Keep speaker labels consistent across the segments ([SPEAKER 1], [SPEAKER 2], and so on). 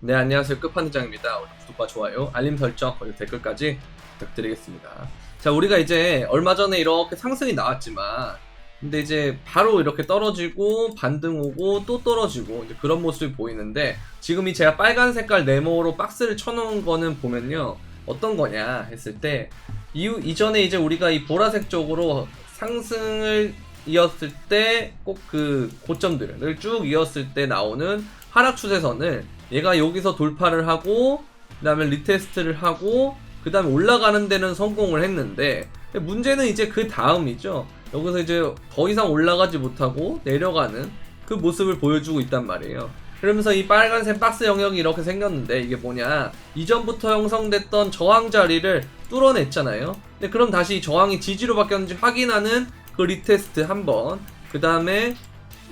[SPEAKER 1] 네 안녕하세요 끝판왕장입니다. 오늘 구독과 좋아요, 알림 설정, 그리고 댓글까지 부탁드리겠습니다. 자 우리가 이제 얼마 전에 이렇게 상승이 나왔지만 근데 이제 바로 이렇게 떨어지고 반등 오고 또 떨어지고 이제 그런 모습이 보이는데 지금 이 제가 빨간 색깔 네모로 박스를 쳐놓은 거는 보면요 어떤 거냐 했을 때 이후 이전에 이제 우리가 이 보라색 쪽으로 상승을 이었을 때 꼭 그 고점들을 쭉 이었을 때 나오는 하락 추세선을 얘가 여기서 돌파를 하고 그 다음에 리테스트를 하고 그 다음에 올라가는 데는 성공을 했는데 문제는 이제 그 다음이죠. 여기서 이제 더 이상 올라가지 못하고 내려가는 그 모습을 보여주고 있단 말이에요. 그러면서 이 빨간색 박스 영역이 이렇게 생겼는데 이게 뭐냐 이전부터 형성됐던 저항 자리를 뚫어냈잖아요. 근데 그럼 다시 이 저항이 지지로 바뀌었는지 확인하는 그 리테스트 한 번, 그 다음에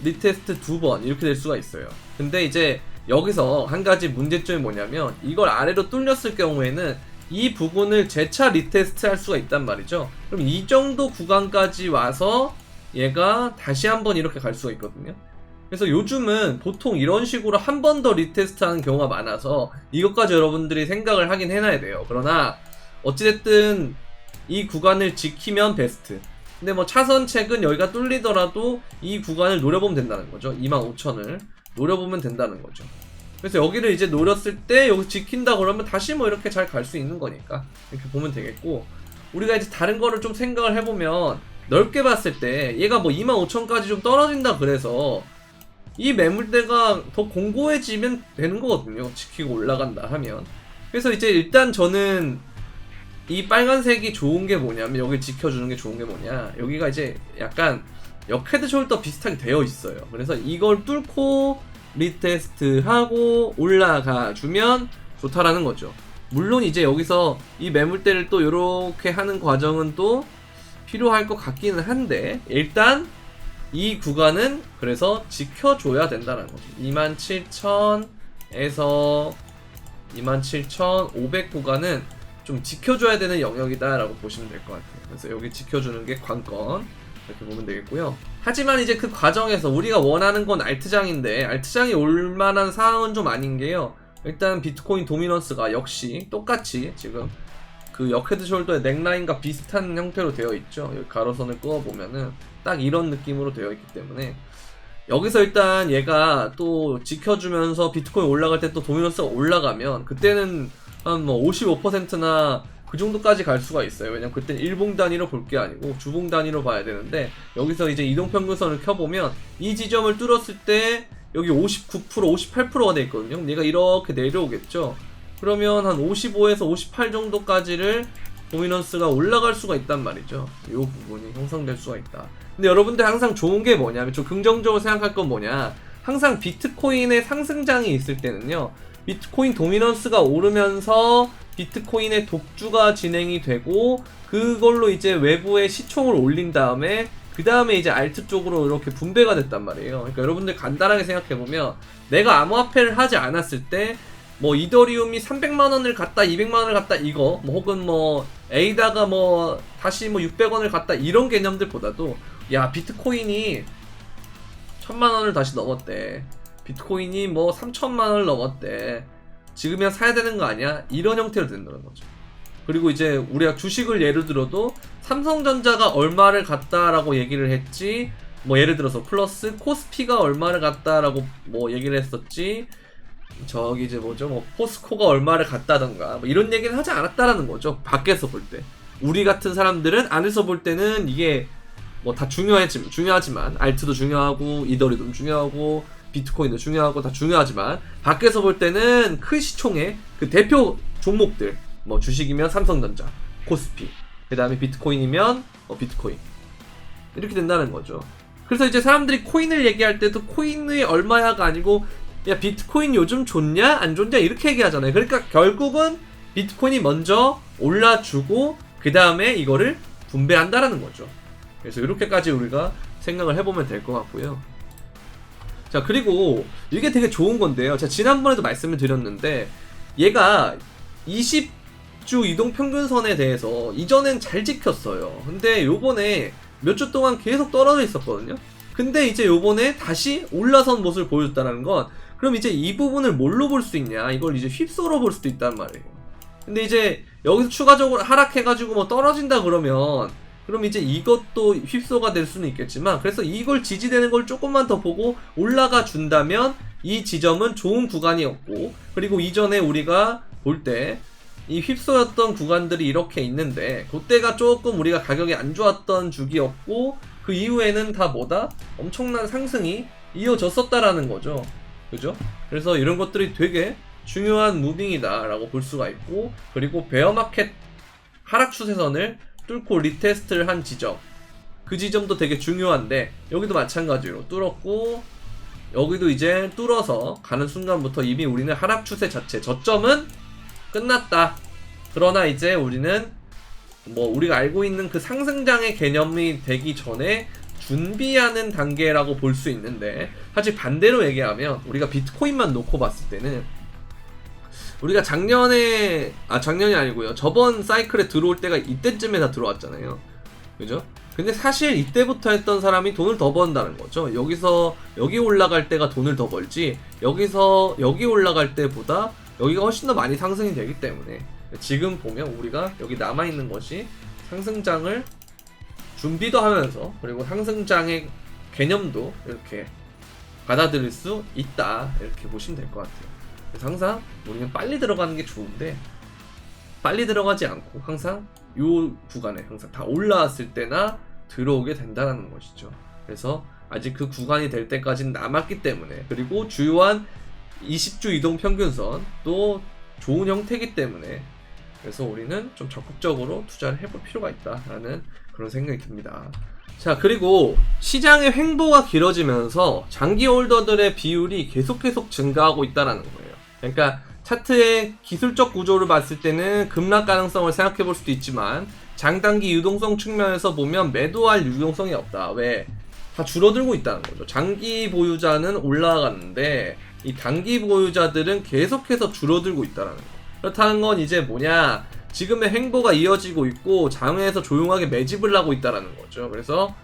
[SPEAKER 1] 리테스트 두 번 이렇게 될 수가 있어요. 근데 이제 여기서 한 가지 문제점이 뭐냐면 이걸 아래로 뚫렸을 경우에는 이 부분을 재차 리테스트 할 수가 있단 말이죠. 그럼 이 정도 구간까지 와서 얘가 다시 한번 이렇게 갈 수가 있거든요. 그래서 요즘은 보통 이런 식으로 한 번 더 리테스트 하는 경우가 많아서 이것까지 여러분들이 생각을 하긴 해놔야 돼요. 그러나 어찌됐든 이 구간을 지키면 베스트. 근데 뭐 차선책은 여기가 뚫리더라도 이 구간을 노려보면 된다는 거죠. 25,000을 노려보면 된다는 거죠. 그래서 여기를 이제 노렸을 때 여기 지킨다 그러면 다시 뭐 이렇게 잘 갈 수 있는 거니까 이렇게 보면 되겠고 우리가 이제 다른 거를 좀 생각을 해보면 넓게 봤을 때 얘가 뭐 25,000까지 좀 떨어진다 그래서 이 매물대가 더 공고해지면 되는 거거든요. 지키고 올라간다 하면. 그래서 이제 일단 저는 이 빨간색이 좋은 게 뭐냐면 여기 지켜주는 게 좋은 게 뭐냐 여기가 이제 약간 역헤드 숄더 비슷하게 되어 있어요. 그래서 이걸 뚫고 리테스트 하고 올라가 주면 좋다라는 거죠. 물론 이제 여기서 이 매물대를 또 이렇게 하는 과정은 또 필요할 것 같기는 한데 일단 이 구간은 그래서 지켜줘야 된다는 거죠. 27,000에서 27,500 구간은 좀 지켜줘야 되는 영역이다라고 보시면 될 것 같아요. 그래서 여기 지켜주는 게 관건 이렇게 보면 되겠고요. 하지만 이제 그 과정에서 우리가 원하는 건 알트장인데 알트장이 올 만한 상황은 좀 아닌 게요. 일단 비트코인 도미넌스가 역시 똑같이 지금 그 역헤드 숄더의 넥라인과 비슷한 형태로 되어 있죠. 여기 가로선을 그어 보면은 딱 이런 느낌으로 되어 있기 때문에 여기서 일단 얘가 또 지켜주면서 비트코인 올라갈 때 또 도미넌스가 올라가면 그때는 한 뭐 55%나 그 정도까지 갈 수가 있어요. 왜냐면 그땐 일봉 단위로 볼 게 아니고 주봉 단위로 봐야 되는데 여기서 이제 이동평균선을 켜보면 이 지점을 뚫었을 때 여기 59% 58%가 돼 있거든요. 얘가 이렇게 내려오겠죠. 그러면 한 55에서 58 정도까지를 도미넌스가 올라갈 수가 있단 말이죠. 이 부분이 형성될 수가 있다. 근데 여러분들 항상 좋은 게 뭐냐면 좀 긍정적으로 생각할 건 뭐냐. 항상 비트코인의 상승장이 있을 때는요. 비트코인 도미넌스가 오르면서 비트코인의 독주가 진행이 되고 그걸로 이제 외부의 시총을 올린 다음에 그 다음에 이제 알트 쪽으로 이렇게 분배가 됐단 말이에요. 그러니까 여러분들 간단하게 생각해 보면 내가 암호화폐를 하지 않았을 때 뭐 이더리움이 300만 원을 갔다 200만 원을 갔다 이거 뭐 혹은 뭐 에이다가 뭐 다시 뭐 600원을 갔다 이런 개념들보다도 야 비트코인이 천만 원을 다시 넘었대. 비트코인이 뭐 3천만 원을 넘었대. 지금이야 사야 되는 거 아니야? 이런 형태로 된다는 거죠. 그리고 이제 우리가 주식을 예를 들어도 삼성전자가 얼마를 갔다라고 얘기를 했지. 뭐 예를 들어서 플러스 코스피가 얼마를 갔다라고 뭐 얘기를 했었지. 저기 이제 뭐죠? 뭐 포스코가 얼마를 갔다던가 뭐 이런 얘기는 하지 않았다라는 거죠. 밖에서 볼 때. 우리 같은 사람들은 안에서 볼 때는 이게 뭐 다 중요하지, 중요하지만 알트도 중요하고 이더리도 중요하고 비트코인도 중요하고 다 중요하지만 밖에서 볼 때는 큰 시총의 그 대표 종목들 뭐 주식이면 삼성전자, 코스피, 그 다음에 비트코인이면 어, 비트코인 이렇게 된다는 거죠. 그래서 이제 사람들이 코인을 얘기할 때도 코인이 얼마야가 아니고 야 비트코인 요즘 좋냐 안 좋냐 이렇게 얘기하잖아요. 그러니까 결국은 비트코인이 먼저 올라주고 그 다음에 이거를 분배한다라는 거죠. 그래서 이렇게까지 우리가 생각을 해보면 될 것 같고요. 자 그리고 이게 되게 좋은 건데요. 제가 지난번에도 말씀을 드렸는데 얘가 20주 이동 평균선에 대해서 이전엔 잘 지켰어요. 근데 요번에 몇 주 동안 계속 떨어져 있었거든요. 근데 이제 요번에 다시 올라선 모습을 보여줬다는 건 그럼 이제 이 부분을 뭘로 볼 수 있냐? 이걸 이제 휩소로 볼 수도 있단 말이에요. 근데 이제 여기서 추가적으로 하락해가지고 뭐 떨어진다 그러면 그럼 이제 이것도 휩소가 될 수는 있겠지만 그래서 이걸 지지되는 걸 조금만 더 보고 올라가 준다면 이 지점은 좋은 구간이었고 그리고 이전에 우리가 볼 때 이 휩소였던 구간들이 이렇게 있는데 그때가 조금 우리가 가격이 안 좋았던 주기였고 그 이후에는 다 뭐다? 엄청난 상승이 이어졌었다라는 거죠. 그죠? 그래서 이런 것들이 되게 중요한 무빙이다라고 볼 수가 있고 그리고 베어마켓 하락 추세선을 뚫고 리테스트를 한 지점. 그 지점도 되게 중요한데 여기도 마찬가지로 뚫었고 여기도 이제 뚫어서 가는 순간부터 이미 우리는 하락 추세 자체 저점은 끝났다. 그러나 이제 우리는 뭐 우리가 알고 있는 그 상승장의 개념이 되기 전에 준비하는 단계라고 볼 수 있는데 사실 반대로 얘기하면 우리가 비트코인만 놓고 봤을 때는 우리가 작년에 아 작년이 아니고요. 저번 사이클에 들어올 때가 이때쯤에 다 들어왔잖아요. 그죠? 근데 사실 이때부터 했던 사람이 돈을 더 번다는 거죠. 여기서 여기 올라갈 때가 돈을 더 벌지 여기서 여기 올라갈 때보다 여기가 훨씬 더 많이 상승이 되기 때문에 지금 보면 우리가 여기 남아있는 것이 상승장을 준비도 하면서 그리고 상승장의 개념도 이렇게 받아들일 수 있다. 이렇게 보시면 될 것 같아요 항상 우리는 빨리 들어가는 게 좋은데 빨리 들어가지 않고 항상 요 구간에 항상 다 올라왔을 때나 들어오게 된다는 것이죠. 그래서 아직 그 구간이 될 때까지는 남았기 때문에 그리고 주요한 20주 이동 평균선 또 좋은 형태이기 때문에 그래서 우리는 좀 적극적으로 투자를 해볼 필요가 있다라는 그런 생각이 듭니다. 자 그리고 시장의 횡보가 길어지면서 장기 홀더들의 비율이 계속 계속 증가하고 있다라는 거예요. 그러니까 차트의 기술적 구조를 봤을 때는 급락 가능성을 생각해 볼 수도 있지만 장단기 유동성 측면에서 보면 매도할 유동성이 없다. 왜? 다 줄어들고 있다는 거죠. 장기 보유자는 올라가는데 이 단기 보유자들은 계속해서 줄어들고 있다는 거. 그렇다는 건 이제 뭐냐? 지금의 횡보가 이어지고 있고 장외에서 조용하게 매집을 하고 있다라는 거죠. 그래서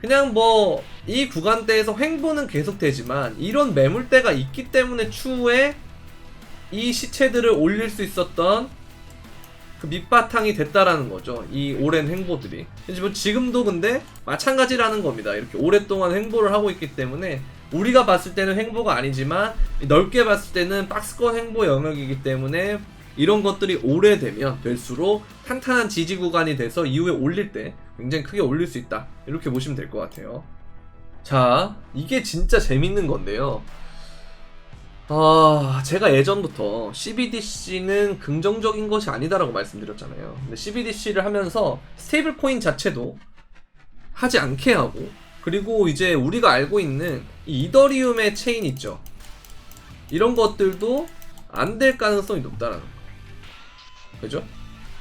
[SPEAKER 1] 그냥 뭐 이 구간대에서 횡보는 계속되지만 이런 매물대가 있기 때문에 추후에 이 시체들을 올릴 수 있었던 그 밑바탕이 됐다라는 거죠. 이 오랜 횡보들이. 하지만 지금도 근데 마찬가지라는 겁니다. 이렇게 오랫동안 횡보를 하고 있기 때문에 우리가 봤을 때는 횡보가 아니지만 넓게 봤을 때는 박스권 횡보 영역이기 때문에 이런 것들이 오래되면 될수록 탄탄한 지지 구간이 돼서 이후에 올릴 때 굉장히 크게 올릴 수 있다. 이렇게 보시면 될 것 같아요. 자, 이게 진짜 재밌는 건데요. 아, 제가 예전부터 CBDC는 긍정적인 것이 아니다라고 말씀드렸잖아요. 근데 CBDC를 하면서 스테이블 코인 자체도 하지 않게 하고, 그리고 이제 우리가 알고 있는 이 이더리움의 체인 있죠. 이런 것들도 안 될 가능성이 높다라는 거. 그죠?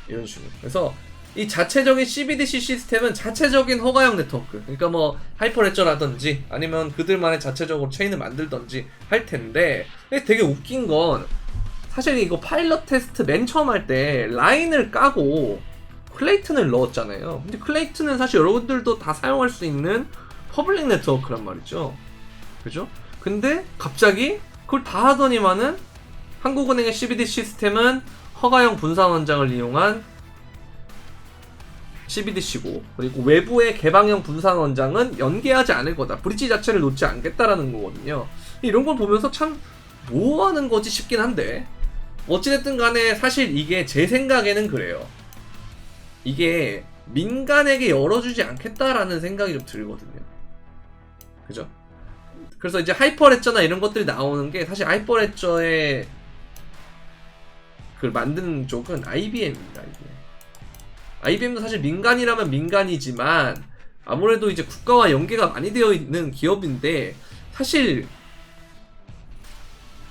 [SPEAKER 1] 이런 식으로. 그래서 이 자체적인 CBDC 시스템은 자체적인 허가형 네트워크. 그러니까 뭐 하이퍼레저라든지 아니면 그들만의 자체적으로 체인을 만들던지 할 텐데 되게 웃긴 건 사실 이거 파일럿 테스트 맨 처음 할 때 라인을 까고 클레이튼을 넣었잖아요. 근데 클레이튼은 사실 여러분들도 다 사용할 수 있는 퍼블릭 네트워크란 말이죠. 그죠? 근데 갑자기 그걸 다 하더니만은 한국은행의 CBD 시스템은 허가형 분산 원장을 이용한 CBDC고 그리고 외부의 개방형 분산 원장은 연계하지 않을 거다. 브릿지 자체를 놓지 않겠다라는 거거든요. 이런 걸 보면서 참 뭐 하는 거지 싶긴 한데 어찌됐든 간에 사실 이게 제 생각에는 그래요. 이게 민간에게 열어주지 않겠다라는 생각이 좀 들거든요. 그죠? 그래서 이제 하이퍼레저나 이런 것들이 나오는 게 사실 하이퍼레저의 그 만드는 쪽은 IBM입니다. IBM. IBM도 사실 민간이라면 민간이지만 아무래도 이제 국가와 연계가 많이 되어 있는 기업인데 사실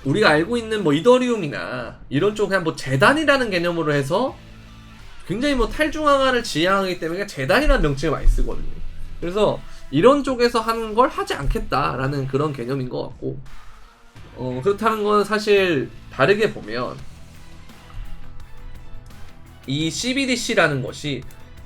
[SPEAKER 1] 우리가 알고 있는 뭐 이더리움이나 이런 쪽 그냥 뭐 재단이라는 개념으로 해서 굉장히 뭐 탈중앙화를 지향하기 때문에 재단이라는 명칭을 많이 쓰거든요. 그래서 이런 쪽에서 하는 걸 하지 않겠다라는 그런 개념인 것 같고 어, 그렇다는 건 사실 다르게 보면 이 CBDC라는 것이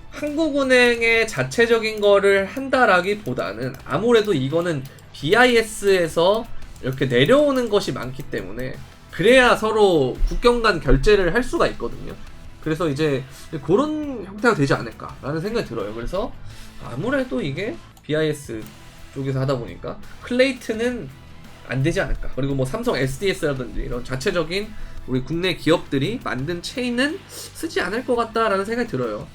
[SPEAKER 1] 한국은행의 자체적인 거를 한다라기보다는 아무래도 이거는 BIS에서 이렇게 내려오는 것이 많기 때문에 그래야 서로 국경 간 결제를 할 수가 있거든요. 그래서 이제 그런 형태가 되지 않을까라는 생각이 들어요. 그래서 아무래도 이게 BIS 쪽에서 하다 보니까 클레이트는 안 되지 않을까. 그리고 뭐 삼성 SDS라든지 이런 자체적인 우리 국내 기업들이 만든 체인은 쓰지 않을 것 같다라는 생각이 들어요.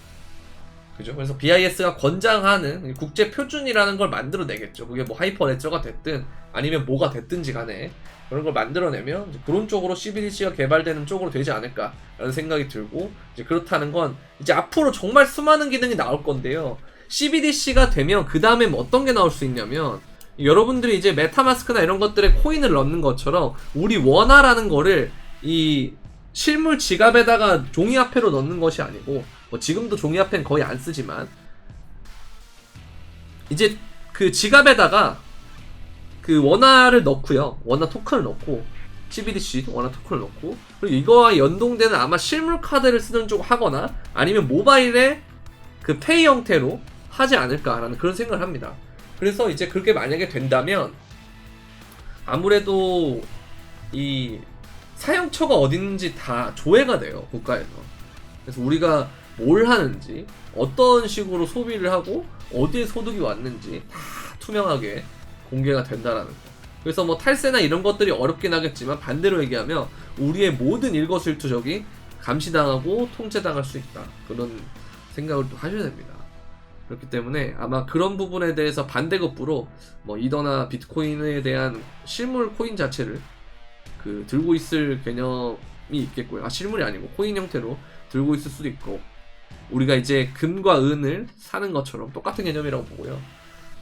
[SPEAKER 1] 그죠? 그래서 BIS가 권장하는 국제 표준이라는 걸 만들어내겠죠. 그게 뭐 하이퍼 레저가 됐든 아니면 뭐가 됐든지 간에 그런 걸 만들어내면 그런 쪽으로 CBDC가 개발되는 쪽으로 되지 않을까라는 생각이 들고 이제 그렇다는 건 이제 앞으로 정말 수많은 기능이 나올 건데요. CBDC가 되면 그 다음에 뭐 어떤 게 나올 수 있냐면 여러분들이 이제 메타마스크나 이런 것들에 코인을 넣는 것처럼 우리 원화라는 거를 이 실물 지갑에다가 종이 화폐로 넣는 것이 아니고 뭐 지금도 종이 화폐는 거의 안 쓰지만 이제 그 지갑에다가 그 원화를 넣고요 원화 토큰을 넣고 CBDC 원화 토큰을 넣고 그리고 이거와 연동되는 아마 실물 카드를 쓰는 쪽 하거나 아니면 모바일에 그 페이 형태로 하지 않을까라는 그런 생각을 합니다. 그래서 이제 그렇게 만약에 된다면 아무래도 이 사용처가 어딘지 다 조회가 돼요 국가에서. 그래서 우리가 뭘 하는지 어떤 식으로 소비를 하고 어디에 소득이 왔는지 다 투명하게 공개가 된다라는 거. 그래서 뭐 탈세나 이런 것들이 어렵긴 하겠지만 반대로 얘기하면 우리의 모든 일거수일투족이 감시당하고 통제당할 수 있다. 그런 생각을 또 하셔야 됩니다. 그렇기 때문에 아마 그런 부분에 대해서 반대급부로 뭐 이더나 비트코인에 대한 실물 코인 자체를 그 들고 있을 개념이 있겠고요. 아 실물이 아니고 코인 형태로 들고 있을 수도 있고 우리가 이제 금과 은을 사는 것처럼 똑같은 개념이라고 보고요.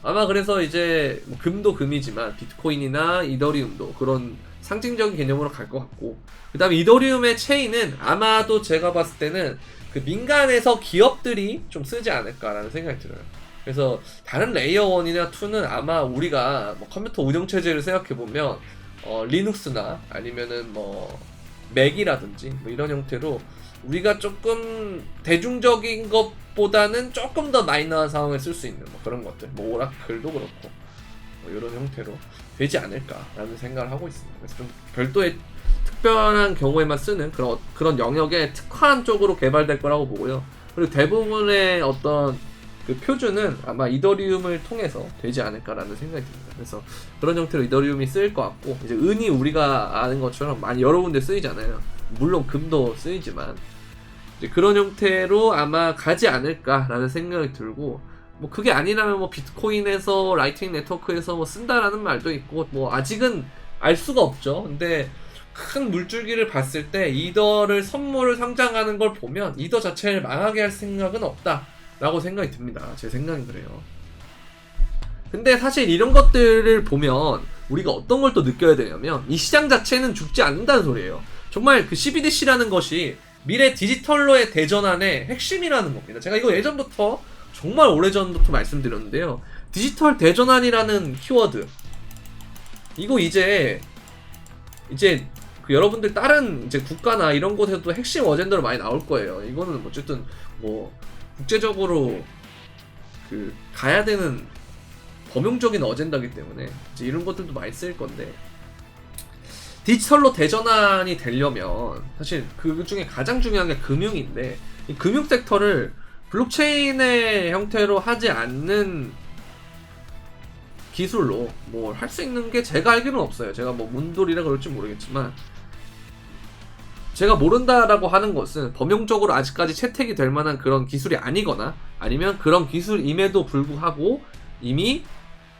[SPEAKER 1] 아마 그래서 이제 뭐 금도 금이지만 비트코인이나 이더리움도 그런 상징적인 개념으로 갈 것 같고 그 다음에 이더리움의 체인은 아마도 제가 봤을 때는 그 민간에서 기업들이 좀 쓰지 않을까라는 생각이 들어요. 그래서 다른 레이어 1이나 2는 아마 우리가 뭐 컴퓨터 운영 체제를 생각해 보면 어, 리눅스나 아니면은 뭐 맥이라든지 뭐 이런 형태로 우리가 조금 대중적인 것보다는 조금 더 마이너한 상황에 쓸 수 있는 뭐 그런 것들 뭐 오라클도 그렇고 뭐 이런 형태로 되지 않을까라는 생각을 하고 있습니다. 그래서 좀 별도의 특별한 경우에만 쓰는 그런 그런 영역에 특화한 쪽으로 개발될 거라고 보고요. 그리고 대부분의 어떤 그 표준은 아마 이더리움을 통해서 되지 않을까라는 생각이 듭니다. 그래서 그런 형태로 이더리움이 쓰일 것 같고 이제 은이 우리가 아는 것처럼 많이 여러 군데 쓰이잖아요. 물론 금도 쓰이지만 이제 그런 형태로 아마 가지 않을까라는 생각이 들고 뭐 그게 아니라면 뭐 비트코인에서 라이팅 네트워크에서 뭐 쓴다라는 말도 있고 뭐 아직은 알 수가 없죠. 근데 큰 물줄기를 봤을 때 이더를 선물을 상장하는 걸 보면 이더 자체를 망하게 할 생각은 없다 라고 생각이 듭니다. 제 생각은 그래요. 근데 사실 이런 것들을 보면 우리가 어떤 걸 또 느껴야 되냐면 이 시장 자체는 죽지 않는다는 소리예요. 정말 그 CBDC라는 것이 미래 디지털로의 대전환의 핵심이라는 겁니다. 제가 이거 예전부터 정말 오래전부터 말씀드렸는데요. 디지털 대전환이라는 키워드 이거 이제 이제 그 여러분들 다른 이제 국가나 이런 곳에도 핵심 어젠다로 많이 나올 거예요. 이거는 어쨌든 뭐 국제적으로 그 가야 되는 범용적인 어젠다기 때문에 이제 이런 것들도 많이 쓰일 건데 디지털로 대전환이 되려면 사실 그 중에 가장 중요한 게 금융인데 이 금융 섹터를 블록체인의 형태로 하지 않는 기술로 뭘 할 수 있는 게 제가 알기로는 없어요. 제가 뭐 문돌이라 그럴지 모르겠지만 제가 모른다라고 하는 것은 범용적으로 아직까지 채택이 될 만한 그런 기술이 아니거나 아니면 그런 기술임에도 불구하고 이미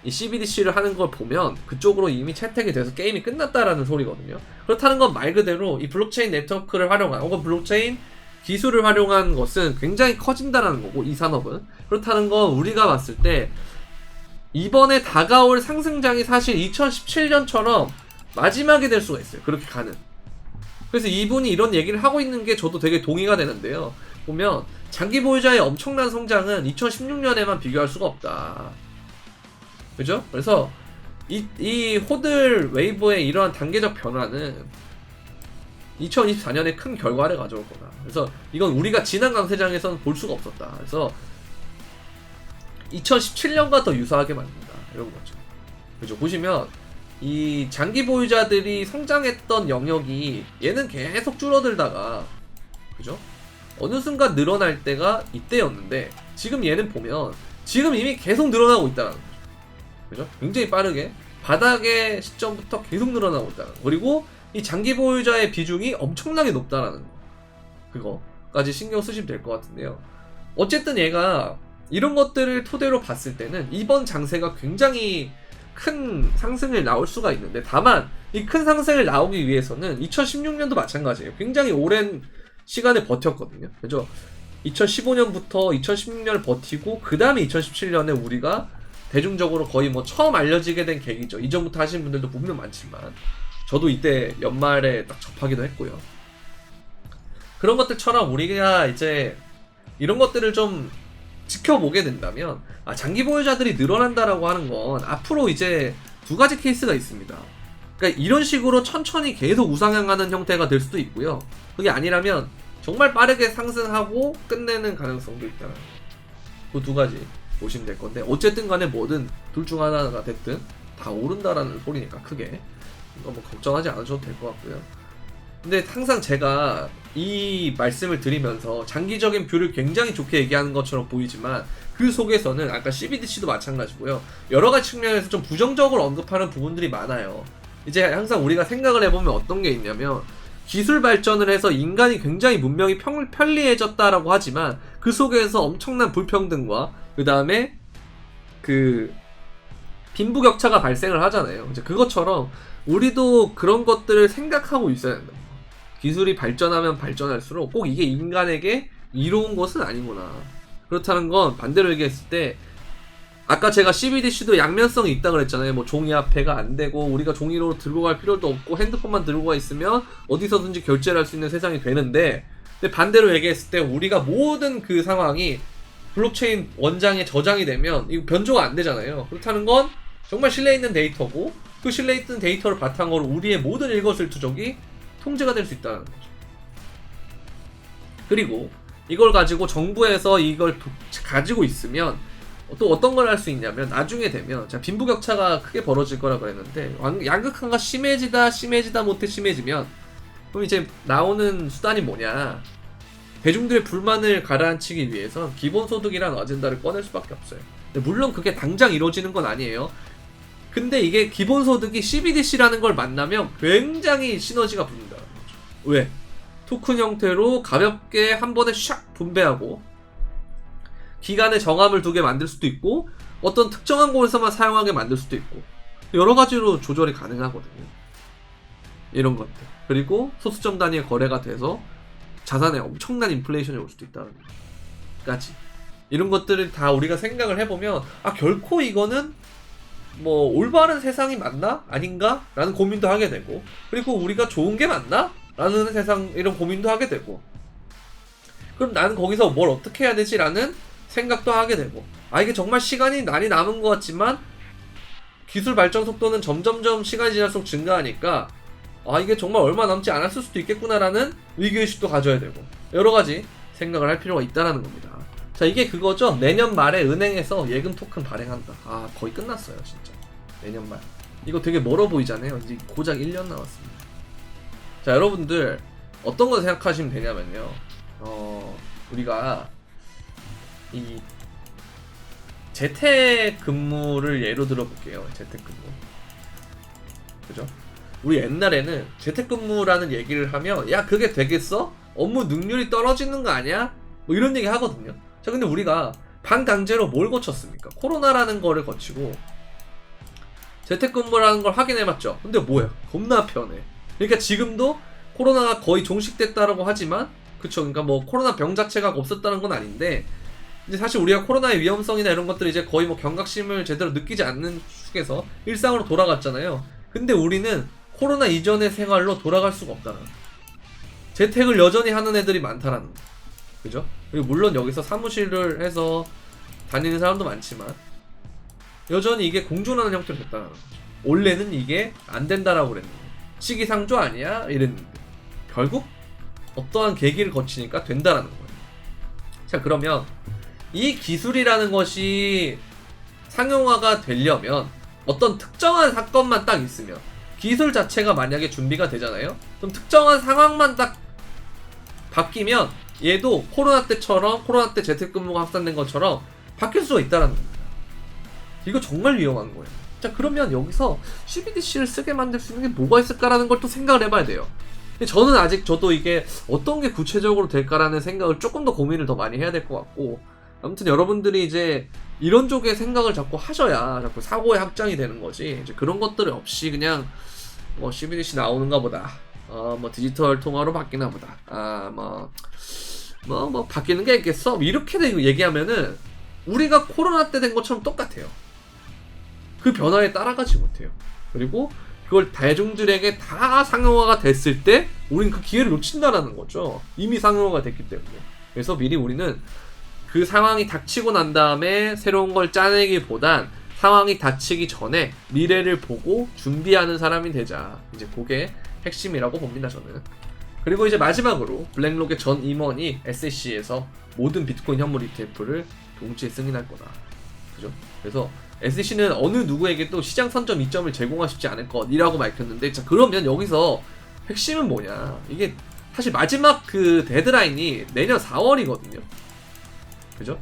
[SPEAKER 1] 이 CBDC를 하는 걸 보면 그쪽으로 이미 채택이 돼서 게임이 끝났다라는 소리거든요. 그렇다는 건 말 그대로 이 블록체인 네트워크를 활용한 혹은 블록체인 기술을 활용한 것은 굉장히 커진다라는 거고 이 산업은 그렇다는 건 우리가 봤을 때 이번에 다가올 상승장이 사실 2017년처럼 마지막이 될 수가 있어요. 그렇게 가는. 그래서 이분이 이런 얘기를 하고 있는 게 저도 되게 동의가 되는데요. 보면 장기 보유자의 엄청난 성장은 2016년에만 비교할 수가 없다. 그죠? 그래서 이, 이 호들 웨이브의 이러한 단계적 변화는 2024년에 큰 결과를 가져올 거다. 그래서 이건 우리가 지난 강세장에서는 볼 수가 없었다. 그래서 2017년과 더 유사하게 만든다. 이런 거죠. 그죠? 보시면 이 장기 보유자들이 성장했던 영역이 얘는 계속 줄어들다가 그죠? 어느 순간 늘어날 때가 이때였는데 지금 얘는 보면 지금 이미 계속 늘어나고 있다는 거죠. 그죠? 굉장히 빠르게 바닥의 시점부터 계속 늘어나고 있다는 거. 그리고 이 장기 보유자의 비중이 엄청나게 높다라는 거. 그거까지 신경 쓰시면 될 것 같은데요. 어쨌든 얘가 이런 것들을 토대로 봤을 때는 이번 장세가 굉장히 큰 상승을 나올 수가 있는데 다만 이 큰 상승을 나오기 위해서는 2016년도 마찬가지예요. 굉장히 오랜 시간을 버텼거든요. 그죠? 2015년부터 2016년을 버티고 그 다음에 2017년에 우리가 대중적으로 거의 뭐 처음 알려지게 된 계기죠. 이전부터 하신 분들도 분명 많지만 저도 이때 연말에 딱 접하기도 했고요. 그런 것들처럼 우리가 이제 이런 것들을 좀 지켜보게 된다면 아, 장기 보유자들이 늘어난다라고 하는 건 앞으로 이제 두 가지 케이스가 있습니다. 그러니까 이런 식으로 천천히 계속 우상향하는 형태가 될 수도 있고요. 그게 아니라면 정말 빠르게 상승하고 끝내는 가능성도 있다. 그 두 가지 보시면 될 건데 어쨌든 간에 뭐든 둘 중 하나가 됐든 다 오른다라는 소리니까 크게 이거 뭐 걱정하지 않으셔도 될 것 같고요. 근데 항상 제가 이 말씀을 드리면서 장기적인 뷰를 굉장히 좋게 얘기하는 것처럼 보이지만 그 속에서는 아까 CBDC도 마찬가지고요. 여러 가지 측면에서 좀 부정적으로 언급하는 부분들이 많아요. 이제 항상 우리가 생각을 해보면 어떤 게 있냐면 기술 발전을 해서 인간이 굉장히 문명이 평, 편리해졌다라고 하지만 그 속에서 엄청난 불평등과 그 다음에 그 빈부격차가 발생을 하잖아요. 이제 그것처럼 우리도 그런 것들을 생각하고 있어야 된다. 기술이 발전하면 발전할수록 꼭 이게 인간에게 이로운 것은 아니구나. 그렇다는 건 반대로 얘기했을 때 아까 제가 CBDC도 양면성이 있다 그랬잖아요. 뭐 종이 화폐가 안 되고 우리가 종이로 들고 갈 필요도 없고 핸드폰만 들고 가 있으면 어디서든지 결제를 할 수 있는 세상이 되는데 근데 반대로 얘기했을 때 우리가 모든 그 상황이 블록체인 원장에 저장이 되면 이거 변조가 안 되잖아요. 그렇다는 건 정말 신뢰 있는 데이터고 그 신뢰 있는 데이터를 바탕으로 우리의 모든 일거수일투족이 통제가 될 수 있다는 거죠. 그리고 이걸 가지고 정부에서 이걸 도- 가지고 있으면 또 어떤 걸 할 수 있냐면 나중에 되면 자 빈부격차가 크게 벌어질 거라 그랬는데 왕- 양극화가 심해지다 심해지다 못해 심해지면 그럼 이제 나오는 수단이 뭐냐? 대중들의 불만을 가라앉히기 위해서 기본소득이라는 아젠다를 꺼낼 수밖에 없어요. 물론 그게 당장 이루어지는 건 아니에요. 근데 이게 기본소득이 CBDC라는 걸 만나면 굉장히 시너지가 거죠 왜? 토큰 형태로 가볍게 한 번에 샥 분배하고 기간에 정함을 두게 만들 수도 있고 어떤 특정한 곳에서만 사용하게 만들 수도 있고 여러 가지로 조절이 가능하거든요. 이런 것들. 그리고 소수점 단위의 거래가 돼서 자산에 엄청난 인플레이션이 올 수도 있다는 까지. 이런 것들을 다 우리가 생각을 해보면 아 결코 이거는 뭐 올바른 세상이 맞나? 아닌가? 라는 고민도 하게 되고 그리고 우리가 좋은 게 맞나 라는 세상 이런 고민도 하게 되고. 그럼 나는 거기서 뭘 어떻게 해야 되지라는 생각도 하게 되고. 아 이게 정말 시간이 많이 남은 것 같지만 기술 발전 속도는 점점점 시간이 지날수록 증가하니까 아 이게 정말 얼마 남지 않았을 수도 있겠구나라는 위기의식도 가져야 되고. 여러 가지 생각을 할 필요가 있다라는 겁니다. 자 이게 그거죠. 내년 말에 은행에서 예금 토큰 발행한다. 아 거의 끝났어요 진짜. 내년 말. 이거 되게 멀어 보이잖아요. 이제 고작 1년 남았습니다 자 여러분들 어떤 거 생각하시면 되냐면요 어 우리가 이 재택 근무를 예로 들어 볼게요. 재택 근무. 그죠? 우리 옛날에는 재택 근무라는 얘기를 하면 야 그게 되겠어? 업무 능률이 떨어지는 거 아니야? 뭐 이런 얘기 하거든요. 자 근데 우리가 반강제로 뭘 거쳤습니까? 코로나라는 거를 거치고 재택근무라는 걸 확인해봤죠. 근데 뭐야? 겁나 편해. 그러니까 지금도 코로나가 거의 종식됐다라고 하지만 그쵸? 그러니까 뭐 코로나 병 자체가 없었다는 건 아닌데 이제 사실 우리가 코로나의 위험성이나 이런 것들 이제 거의 뭐 경각심을 제대로 느끼지 않는 축에서 일상으로 돌아갔잖아요. 근데 우리는 코로나 이전의 생활로 돌아갈 수가 없다는 거. 재택을 여전히 하는 애들이 많다라는 거. 그죠? 그리고 물론 여기서 사무실을 해서 다니는 사람도 많지만 여전히 이게 공존하는 형태로 됐다는 거죠. 원래는 이게 안 된다라고 그랬는데 시기상조 아니야 이랬는데 결국 어떠한 계기를 거치니까 된다라는 거예요. 자 그러면 이 기술이라는 것이 상용화가 되려면 어떤 특정한 사건만 딱 있으면 기술 자체가 만약에 준비가 되잖아요. 그럼 특정한 상황만 딱 바뀌면 얘도 코로나 때처럼 코로나 때 재택근무가 확산된 것처럼 바뀔 수가 있다라는 겁니다. 이거 정말 위험한 거예요. 자 그러면 여기서 CBDC를 쓰게 만들 수 있는 게 뭐가 있을까라는 걸 또 생각을 해봐야 돼요. 저는 아직 저도 이게 어떤 게 구체적으로 될까라는 생각을 조금 더 고민을 더 많이 해야 될 것 같고 아무튼 여러분들이 이제 이런 쪽의 생각을 자꾸 하셔야 자꾸 사고의 확장이 되는 거지 이제 그런 것들 없이 그냥 뭐 CBDC 나오는가 보다 어 뭐 디지털 통화로 바뀌나 보다 아뭐 뭐, 뭐, 바뀌는 게 있겠어? 뭐 이렇게 얘기하면은, 우리가 코로나 때 된 것처럼 똑같아요. 그 변화에 따라가지 못해요. 그리고 그걸 대중들에게 다 상용화가 됐을 때, 우린 그 기회를 놓친다라는 거죠. 이미 상용화가 됐기 때문에. 그래서 미리 우리는 그 상황이 닥치고 난 다음에 새로운 걸 짜내기보단 상황이 닥치기 전에 미래를 보고 준비하는 사람이 되자. 이제 그게 핵심이라고 봅니다, 저는. 그리고 이제 마지막으로 블랙록의 전 임원이 SEC에서 모든 비트코인 현물 ETF를 동시에 승인할 거다. 그죠? 그래서 SEC는 어느 누구에게도 시장 선점 이점을 제공하시지 않을 것이라고 밝혔는데, 자, 그러면 여기서 핵심은 뭐냐? 이게 사실 마지막 그 데드라인이 내년 4월이거든요. 그죠?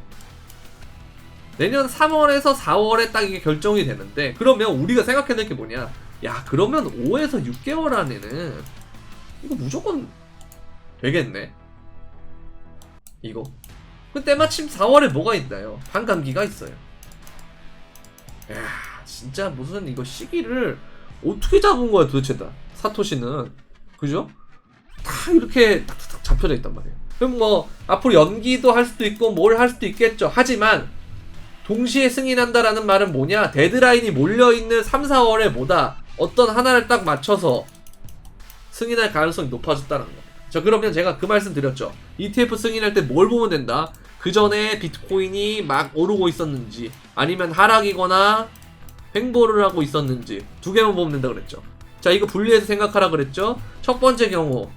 [SPEAKER 1] 내년 3월에서 4월에 딱 이게 결정이 되는데, 그러면 우리가 생각해야 될게 뭐냐? 야, 그러면 5에서 6개월 안에는 이거 무조건 되겠네. 이거. 그 때마침 4월에 뭐가 있나요? 반감기가 있어요. 야, 진짜 무슨 이거 시기를 어떻게 잡은 거야 도대체 다. 사토시는. 그죠? 다 이렇게 탁탁탁 잡혀져 있단 말이에요. 그럼 뭐 앞으로 연기도 할 수도 있고 뭘 할 수도 있겠죠. 하지만 동시에 승인한다라는 말은 뭐냐? 데드라인이 몰려있는 3, 4월에 뭐다? 어떤 하나를 딱 맞춰서 승인할 가능성이 높아졌다는 겁니다. 자, 그러면 제가 그 말씀 드렸죠. ETF 승인할 때 뭘 보면 된다? 그 전에 비트코인이 막 오르고 있었는지, 아니면 하락이거나 횡보를 하고 있었는지, 두 개만 보면 된다 그랬죠. 자, 이거 분리해서 생각하라 그랬죠. 첫 번째 경우,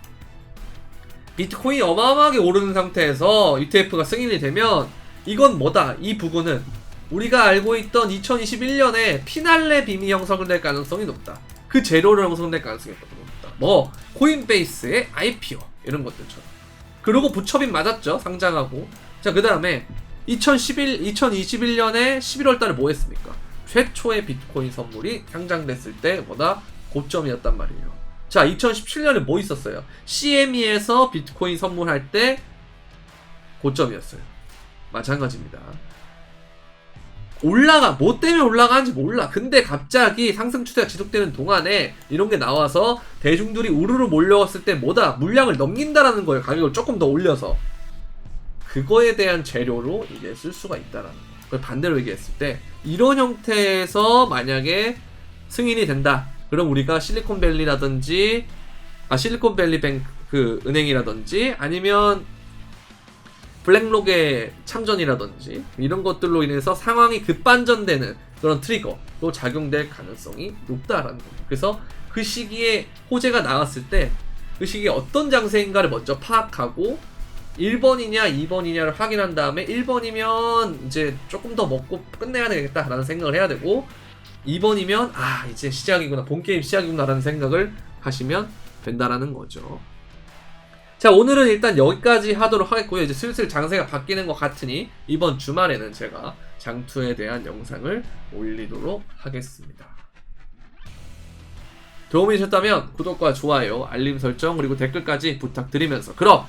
[SPEAKER 1] 비트코인이 어마어마하게 오르는 상태에서 ETF가 승인이 되면, 이건 뭐다? 이 부분은 우리가 알고 있던 2021년에 피날레 빔이 형성될 가능성이 높다. 그 재료를 형성될 가능성이 높다. 뭐 코인베이스의 IPO 이런 것들처럼. 그리고 부처빈 맞았죠 상장하고. 자 그 다음에 2011 2021년에 11월 달에 뭐 했습니까? 최초의 비트코인 선물이 상장됐을 때 보다 고점이었단 말이에요. 자 2017년에 뭐 있었어요? CME에서 비트코인 선물할 때 고점이었어요. 마찬가지입니다. 올라가 뭐 때문에 올라가는지 몰라. 근데 갑자기 상승 추세가 지속되는 동안에 이런 게 나와서 대중들이 우르르 몰려왔을 때 뭐다 물량을 넘긴다라는 거예요. 가격을 조금 더 올려서 그거에 대한 재료로 이제 쓸 수가 있다라는 거. 그걸 반대로 얘기했을 때 이런 형태에서 만약에 승인이 된다. 그럼 우리가 실리콘밸리라든지 아 실리콘밸리 뱅크 그 은행이라든지 아니면 블랙록의 참전이라든지 이런 것들로 인해서 상황이 급반전되는 그런 트리거로 작용될 가능성이 높다라는 겁니다. 그래서 그 시기에 호재가 나왔을 때 그 시기에 어떤 장세인가를 먼저 파악하고 1번이냐 2번이냐를 확인한 다음에 1번이면 이제 조금 더 먹고 끝내야 되겠다라는 생각을 해야 되고 2번이면 아 이제 시작이구나 본 게임 시작이구나라는 생각을 하시면 된다라는 거죠. 자 오늘은 일단 여기까지 하도록 하겠고요 이제 슬슬 장세가 바뀌는 것 같으니 이번 주말에는 제가 장투에 대한 영상을 올리도록 하겠습니다 도움이 되셨다면 구독과 좋아요 알림 설정 그리고 댓글까지 부탁드리면서 그럼